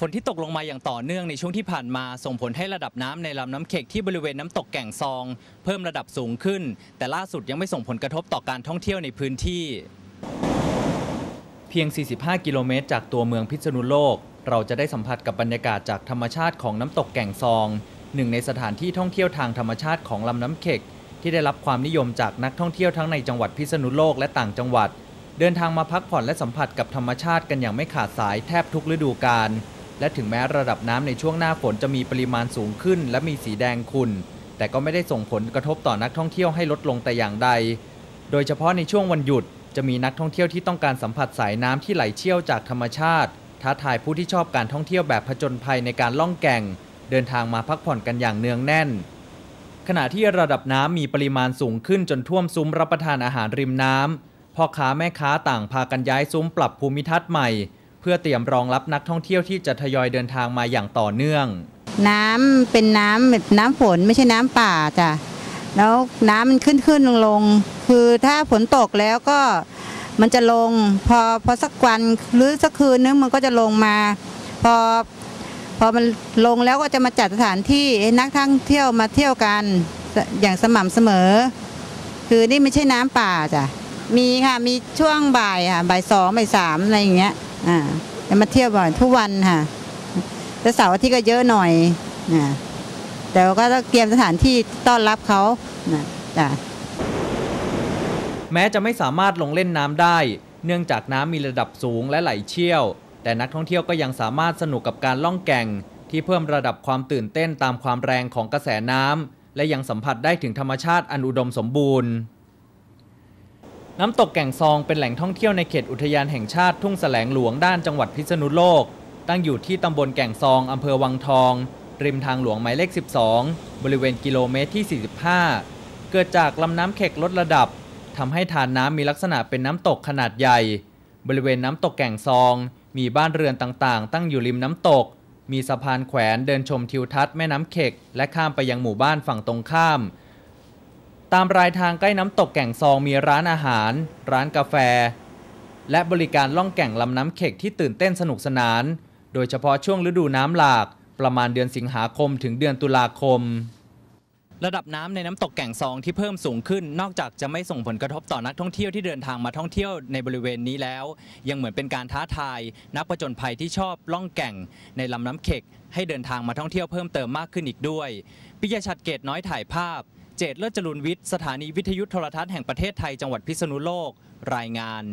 ฝนที่ตกลงมาอย่างต่อเนื่องในช่วงที่ผ่านมาส่งผลให้ระดับน้ำในลำน้ำเข็กที่บริเวณน้ำตกแก่งซอง เพิ่มระดับสูงขึ้น แต่ล่าสุดยังไม่ส่งผลกระทบต่อการท่องเที่ยวในพื้นที่ เพียง 45 กิโลเมตร จากตัวเมืองพิษณุโลก เราจะได้สัมผัสกับบรรยากาศจากธรรมชาติของน้ำตกแก่งซองหนึ่งในสถานที่ท่องเที่ยวทางธรรมชาติของลำน้ำเข็กที่ได้รับความนิยมจากนักท่องเที่ยวทั้งในจังหวัดพิษณุโลกและต่างจังหวัด เดินทางมาพักผ่อนและสัมผัสกับธรรมชาติกันอย่างไม่ขาดสายแทบทุกฤดูกาล และถึงแม้ระดับน้ำในช่วงหน้าฝนจะมีปริมาณสูงขึ้น และมีสีแดงขุ่น แต่ก็ไม่ได้ส่งผลกระทบต่อนักท่องเที่ยวให้ลดลงแต่อย่างใด โดยเฉพาะในช่วงวันหยุดจะมีนักท่องเที่ยวที่ต้องการสัมผัสสายน้ำที่ไหลเชี่ยวจากธรรมชาติ ท้าทายผู้ที่ชอบการท่องเที่ยวแบบผจญภัยในการล่องแก่ง เดินทางมาพักผ่อนกันอย่างเนืองแน่น ขณะที่ระดับน้ำมีปริมาณสูงขึ้นจนท่วมซุ้มรับประทานอาหารริมน้ำพ่อค้าแม่ค้าต่างพากันย้ายซุ้มปรับภูมิทัศน์ใหม่ พื่อเตรียมรองรับนักท่องเที่ยวที่จะทยอยเดินทางมาอย่างต่อเนื่อง น้ำเป็นน้ำแบบน้ำฝนไม่ใช่น้ำป่าจ้ะแล้วน้ำมันขึ้นขึ้นลงลงคือถ้าฝนตกแล้วก็มันจะลง พอพอสักวันหรือสักคืนนึงมันก็จะลงมา พอพอมันลงแล้วก็จะมาจัดสถานที่นักท่องเที่ยวมาเที่ยวกันอย่างสม่ำเสมอ คือนี่ไม่ใช่น้ำป่าจ้ะมีค่ะมีช่วงบ่ายค่ะบ่ายสองบ่ายสามอะไรอย่างเงี้ย อ่าจะมาเที่ยวบ่อยทุกวันค่ะแต่เสาร์อาทิตย์ก็เยอะหน่อยนะแต่ก็ต้องเตรียมสถานที่ต้อนรับเขานะจ้ะแม้จะไม่สามารถลงเล่นน้ำได้ เนื่องจากน้ำมีระดับสูงและไหลเชี่ยว แต่นักท่องเที่ยวก็ยังสามารถสนุกกับการล่องแก่ง ที่เพิ่มระดับความตื่นเต้นตามความแรงของกระแสน้ำและยังสัมผัสได้ถึงธรรมชาติอันอุดมสมบูรณ์ น้ำตกแก่งซองเป็นแหล่งท่องเที่ยวในเขตอุทยานแห่งชาติทุ่งแสลงหลวงด้านจังหวัดพิษณุโลก ตั้งอยู่ที่ตำบลแก่งซองอำเภอวังทอง ริมทางหลวงหมายเลข 12 บริเวณกิโลเมตรที่ 45 เกิดจากลำน้ำเข็กลดระดับทำให้ทานน้ำมีลักษณะเป็นน้ำตกขนาดใหญ่ บริเวณน้ำตกแก่งซอง มีบ้านเรือนต่างๆ ตั้งอยู่ริมน้ำตก มีสะพานแขวนเดินชมทิวทัศน์แม่น้ำเข็ก และข้ามไปยังหมู่บ้านฝั่งตรงข้าม ตามรายทางใกล้น้ำตกแก่งซองมีร้านอาหาร ร้านกาแฟ และบริการล่องแก่งลำน้ำเข็กที่ตื่นเต้นสนุกสนาน โดยเฉพาะช่วงฤดูน้ำหลาก ประมาณเดือนสิงหาคมถึงเดือนตุลาคม ระดับน้ำในน้ำตกแก่งซองที่เพิ่มสูงขึ้น นอกจากจะไม่ส่งผลกระทบต่อนักท่องเที่ยวที่เดินทางมาท่องเที่ยวในบริเวณนี้แล้ว ยังเหมือนเป็นการท้าทาย นักผจญภัยที่ชอบล่องแก่งในลำน้ำเข็กให้เดินทางมาท่องเที่ยวเพิ่มเติมมากขึ้นอีกด้วย ปิยชัดเกตน้อยถ่ายภาพ เจตเลิศจรุนวิทย์ สถานีวิทยุโทรทัศน์แห่งประเทศไทยจังหวัดพิษณุโลก รายงาน